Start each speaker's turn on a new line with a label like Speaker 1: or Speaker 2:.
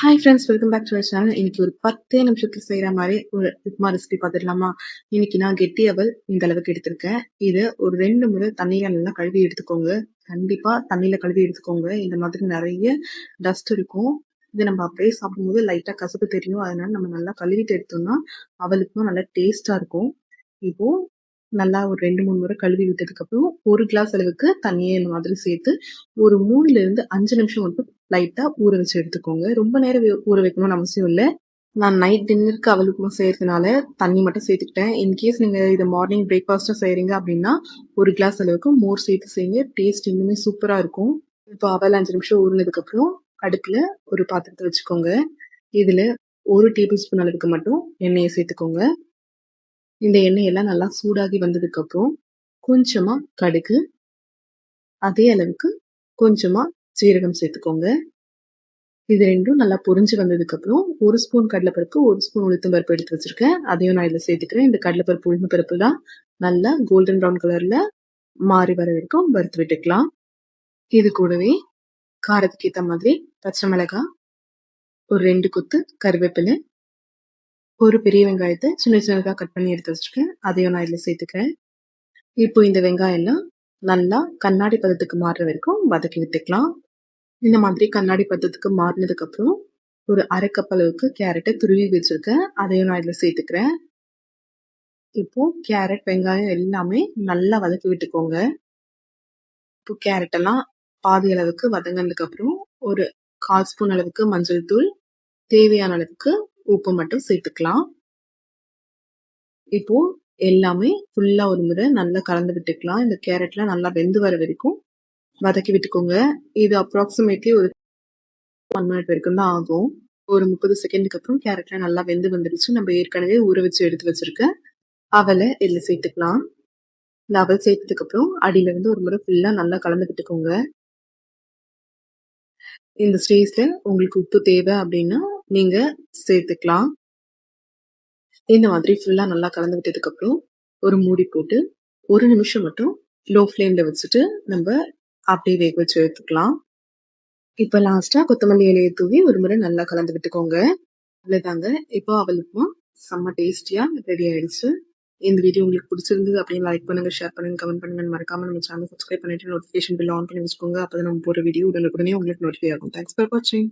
Speaker 1: Hi friends welcome back to our channel இன்னைக்கு ஒரு பத்தே நிமிஷத்துக்கு செய்கிற மாதிரி ஒரு உப்மா ரெசிபி பார்த்துடலாமா இன்னைக்கு நான் கெட்டி அவல் இந்த அளவுக்கு எடுத்திருக்கேன். இது ஒரு ரெண்டு முறை தண்ணியில் நல்லா கழுவி எடுத்துக்கோங்க. கண்டிப்பாக தண்ணியில் கழுவி எடுத்துக்கோங்க. இந்த மாதிரி நிறைய டஸ்ட் இருக்கும். இது நம்ம அப்படியே சாப்பிடும்போது லைட்டாக கசப்பு தெரியும். அதனால நம்ம நல்லா கழுவிட்டு எடுத்தோம்னா அவளுக்கும் நல்லா டேஸ்ட்டாக இருக்கும். இப்போ நல்லா ஒரு ரெண்டு மூணு முறை கழுவி விட்டதுக்கப்புறம் ஒரு கிளாஸ் அளவுக்கு தண்ணியை இந்த மாதிரி சேர்த்து ஒரு மூணுல இருந்து அஞ்சு நிமிஷம் மட்டும் லைட்டாக ஊற வச்சு எடுத்துக்கோங்க. ரொம்ப நேரம் ஊற வைக்கணும்னு அவசியம் இல்லை. நான் நைட் டின்னருக்கு அவளுக்கும் செய்யறதுனால தண்ணி மட்டும் சேர்த்துக்கிட்டேன். இன்கேஸ் நீங்கள் இதை மார்னிங் பிரேக்ஃபாஸ்ட்டாக செய்கிறீங்க அப்படின்னா ஒரு கிளாஸ் அளவுக்கு மோர் சேர்த்து செய்யுங்க. டேஸ்ட் இன்னுமே சூப்பராக இருக்கும். இப்போ அவல் அஞ்சு நிமிஷம் ஊறினதுக்கப்புறம் அடுப்பில் ஒரு பாத்திரத்தை வச்சுக்கோங்க. இதில் ஒரு டேபிள் ஸ்பூன் அளவுக்கு மட்டும் எண்ணெயை சேர்த்துக்கோங்க. இந்த எண்ணெய் எல்லாம் நல்லா சூடாகி வந்ததுக்கப்புறம் கொஞ்சமாக கடுகு அதே அளவுக்கு கொஞ்சமாக சீரகம் சேர்த்துக்கோங்க. இது ரெண்டும் நல்லா பொரிஞ்சு வந்ததுக்கு அப்புறம் ஒரு ஸ்பூன் கடலைப்பருப்பு ஒரு ஸ்பூன் உளுத்தம் பருப்பு எடுத்து வச்சிருக்கேன். அதையும் நான் இதுல சேர்த்துக்கிறேன். இந்த கடலைப்பருப்பு உளுந்து பருப்பு தான் நல்லா கோல்டன் ப்ரௌன் கலர்ல மாறி வர வரைக்கும் வறுத்து விட்டுக்கலாம். இது கூடவே காரத்துக்கு ஏத்த மாதிரி பச்சை மிளகாய் ஒரு ரெண்டு கொத்து கருவேப்பிலை ஒரு பெரிய வெங்காயத்தை சின்ன சின்னதாக கட் பண்ணி எடுத்து வச்சிருக்கேன். அதையும் நான் இதுல சேர்த்துக்கிறேன். இப்போ இந்த வெங்காயம் எல்லாம் நல்லா கண்ணாடி பதத்துக்கு மாறுற வரைக்கும் வதக்கி விட்டுக்கலாம். இந்த மாதிரி கண்ணாடி பதத்துக்கு மாறினதுக்கு அப்புறம் ஒரு அரை கப் அளவுக்கு கேரட்டை துருவி வச்சிருக்கேன். அதையும் நான் இதில் சேர்த்துக்கிறேன். இப்போ கேரட் வெங்காயம் எல்லாமே நல்லா வதக்கி விட்டுக்கோங்க. இப்போ கேரட் எல்லாம் பாதி அளவுக்கு வதங்கினதுக்கு அப்புறம் ஒரு கால் ஸ்பூன் அளவுக்கு மஞ்சள் தூள் தேவையான அளவுக்கு உப்பு மட்டும் சேர்த்துக்கலாம். இப்போ எல்லாமே ஃபுல்லா ஒரு முறை நல்லா கலந்து விட்டுக்கலாம். இந்த கேரட்லாம் நல்லா வெந்து வர வரைக்கும் வதக்கி விட்டுக்கோங்க. இது அப்ராக்சிமேட்லி ஒரு ஒன் மினிட் வரைக்கும் தான் ஆகும். ஒரு முப்பது செகண்டுக்கு அப்புறம் கேரட்லாம் நல்லா வெந்து வந்துடுச்சு நம்ம ஏற்கனவே ஊற வச்சு எடுத்து வச்சிருக்க அவலை இதில் சேர்த்துக்கலாம். இந்த அவல் சேர்த்ததுக்கு அப்புறம் அடியில இருந்து ஒரு முறை ஃபுல்லா நல்லா கலந்து விட்டுக்கோங்க. இந்த ஸ்டேஜ்ல உங்களுக்கு உப்பு தேவை அப்படின்னா நீங்க சேர்த்துக்கலாம். இந்த மாதிரி ஃபுல்லா நல்லா கலந்து விட்டதுக்கு அப்புறம் ஒரு மூடி போட்டு ஒரு நிமிஷம் மட்டும் லோ ஃப்ளேம்ல வச்சுட்டு நம்ம அப்படியே வேக வச்சு எடுத்துக்கலாம். இப்போ லாஸ்ட்டாக கொத்தமல்லி இலையை தூவி ஒரு முறை நல்லா கலந்து விட்டுக்கோங்க. அவ்வளோதாங்க இப்போ அவளுக்குமா செம்ம டேஸ்டியாக ரெடி ஆயிடுச்சு. இந்த வீடியோ உங்களுக்கு பிடிச்சிருந்தது அப்படின்னு லைக் பண்ணுங்கள் ஷேர் பண்ணுங்க கமெண்ட் பண்ணுங்க. மறக்காம நம்ம சேனல் சப்ஸ்கிரைப் பண்ணிட்டு நோட்டிஃபிகேஷன் பில் ஆன் பண்ணி வச்சுக்கோங்க. அப்போ நம்ம போகிற வீடியோ உடனுக்குடனே உங்களுக்கு நோட்டிஃபை ஆகும். தேங்க்ஸ் ஃபார் வாட்சிங்